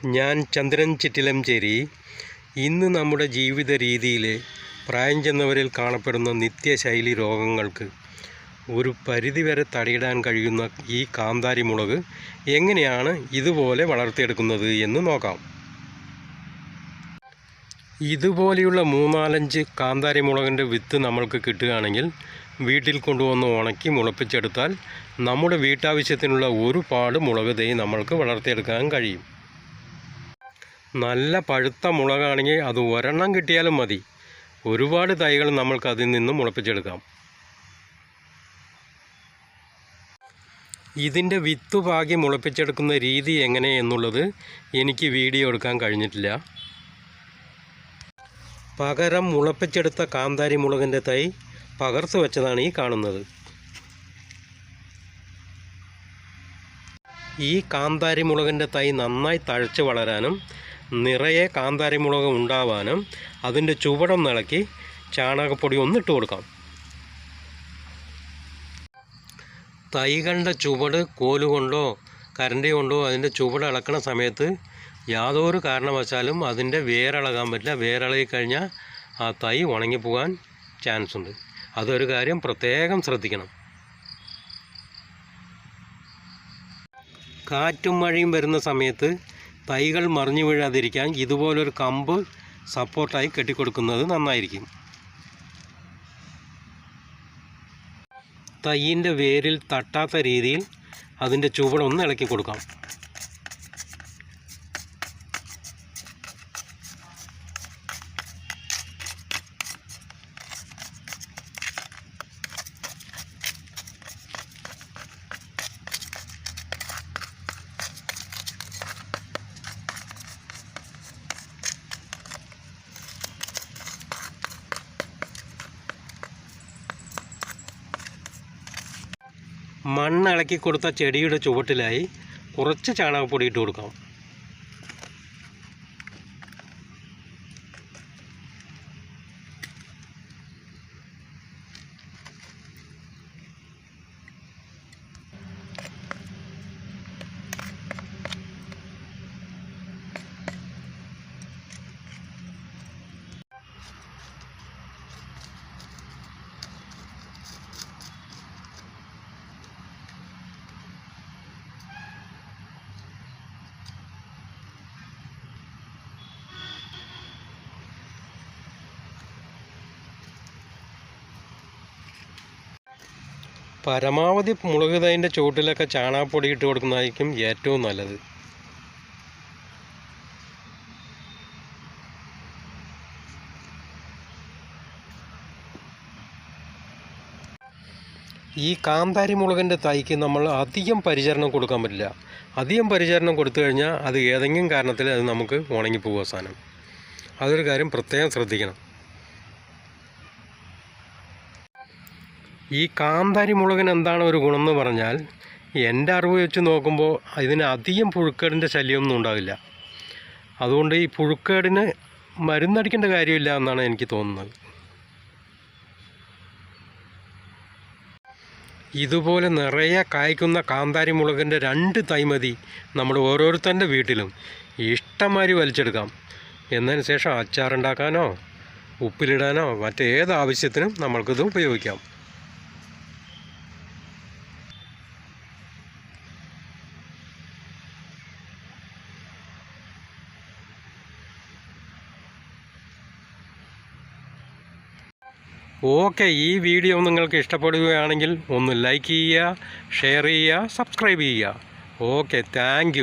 ഞാൻ ചന്ദ്രൻ ചിറ്റിലംചേരി. ഇന്ന് നമ്മുടെ ജീവിത രീതിയിൽ പ്രായം ചെന്നവരിൽ കാണപ്പെടുന്ന നിത്യശൈലി രോഗങ്ങൾക്ക് ഒരു പരിധിവരെ തടയിടാൻ കഴിയുന്ന ഈ കാന്താരി മുളക് എങ്ങനെയാണ് ഇതുപോലെ വളർത്തിയെടുക്കുന്നത് എന്ന് നോക്കാം. ഇതുപോലെയുള്ള മൂന്നാലഞ്ച് കാന്താരി മുളകിന്റെ വിത്ത് നമ്മൾക്ക് കിട്ടുകയാണെങ്കിൽ വീട്ടിൽ കൊണ്ടുവന്ന് ഉണക്കി മുളപ്പിച്ചെടുത്താൽ നമ്മുടെ വീട്ടാവശ്യത്തിനുള്ള ഒരുപാട് മുളക് തൈ നമ്മൾക്ക് വളർത്തിയെടുക്കാൻ കഴിയും. നല്ല പഴുത്ത മുളകാണെങ്കിൽ അത് ഒരെണ്ണം കിട്ടിയാലും മതി. ഒരുപാട് തൈകൾ നമ്മൾക്ക് അതിൽ നിന്നും മുളപ്പിച്ചെടുക്കാം. ഇതിന്റെ വിത്ത് പാകി മുളപ്പിച്ചെടുക്കുന്ന രീതി എങ്ങനെ എന്നുള്ളത് എനിക്ക് വീഡിയോ എടുക്കാൻ കഴിഞ്ഞിട്ടില്ല. പകരം മുളപ്പിച്ചെടുത്ത കാന്താരി മുളകിന്റെ തൈ പകർത്ത് വെച്ചതാണ് ഈ കാണുന്നത്. ഈ കാന്താരി മുളകിന്റെ തൈ നന്നായി തഴച്ച് വളരാനും നിറയെ കാന്താരി മുളക് ഉണ്ടാവാനും അതിന്റെ ചുവടം നിളക്കി ചാണകപ്പൊടി ഒന്നിട്ട് കൊടുക്കാം. തൈകളുടെ ചുവട് കോലുകൊണ്ടോ കരണ്ടി കൊണ്ടോ അതിന്റെ ചുവട് ഇളക്കണ സമയത്ത് യാതൊരു കാരണവശാലും അതിന്റെ വേരിളകാൻ പറ്റില്ല. വേരിളകി കഴിഞ്ഞാൽ ആ തൈ ഉണങ്ങിപ്പോകാൻ ചാൻസ് ഉണ്ട്. അതൊരു കാര്യം പ്രത്യേകം ശ്രദ്ധിക്കണം. കാറ്റും മഴയും വരുന്ന സമയത്ത് തൈകൾ മറിഞ്ഞു വീഴാതിരിക്കാൻ ഇതുപോലൊരു കമ്പ് സപ്പോർട്ടായി കെട്ടിക്കൊടുക്കുന്നത് നന്നായിരിക്കും. തൈയിന്റെ വേരിൽ തട്ടാത്ത രീതിയിൽ അതിന്റെ ചുവടൊന്ന് ഇളക്കി കൊടുക്കാം. മണ്ണ് ഇളക്കി കൊടുത്ത ചെടിയുടെ ചുവട്ടിലായി കുറച്ച് ചാണകപ്പൊടി ഇട്ട് കൊടുക്കാം. പരമാവധി മുളക് തൈന്റെ ചുവട്ടിലൊക്കെ ചാണകപ്പൊടി ഇട്ട് കൊടുക്കുന്നതായിരിക്കും ഏറ്റവും നല്ലത്. ഈ കാന്താരി മുളകിന്റെ തൈക്ക് നമ്മൾ അധികം പരിചരണം കൊടുക്കാൻ പറ്റില്ല. അധികം പരിചരണം കൊടുത്തു കഴിഞ്ഞാൽ അത് ഏതെങ്കിലും കാരണത്തിൽ അത് നമുക്ക് ഉണങ്ങിപ്പോകുക സാധനം. അതൊരു കാര്യം പ്രത്യേകം ശ്രദ്ധിക്കണം. ഈ കാന്താരി മുളകിന് എന്താണ് ഒരു ഗുണമെന്ന് പറഞ്ഞാൽ എന്റെ അറിവ് വെച്ച് നോക്കുമ്പോൾ ഇതിന് അധികം പുഴുക്കേടിന്റെ ശല്യമൊന്നും ഉണ്ടാവില്ല. അതുകൊണ്ട് ഈ പുഴുക്കേടിന് മരുന്നടിക്കേണ്ട കാര്യമില്ല എന്നാണ് എനിക്ക് തോന്നുന്നത്. ഇതുപോലെ നിറയെ കായ്ക്കുന്ന കാന്താരി മുളകിന്റെ രണ്ട് തൈമതി നമ്മുടെ ഓരോരുത്തന്റെ വീട്ടിലും. ഇഷ്ടമാതിരി വലിച്ചെടുക്കാം. എന്നതിന് ശേഷം അച്ചാറുണ്ടാക്കാനോ ഉപ്പിലിടാനോ മറ്റേത് ആവശ്യത്തിനും നമ്മൾക്കിത് ഉപയോഗിക്കാം. ഓക്കെ ഈ വീഡിയോ നിങ്ങൾക്ക് ഇഷ്ടപ്പെടുകയാണെങ്കിൽ ഒന്ന് ലൈക്ക് ചെയ്യുക ഷെയർ ചെയ്യുക സബ്സ്ക്രൈബ് ചെയ്യുക. Okay thank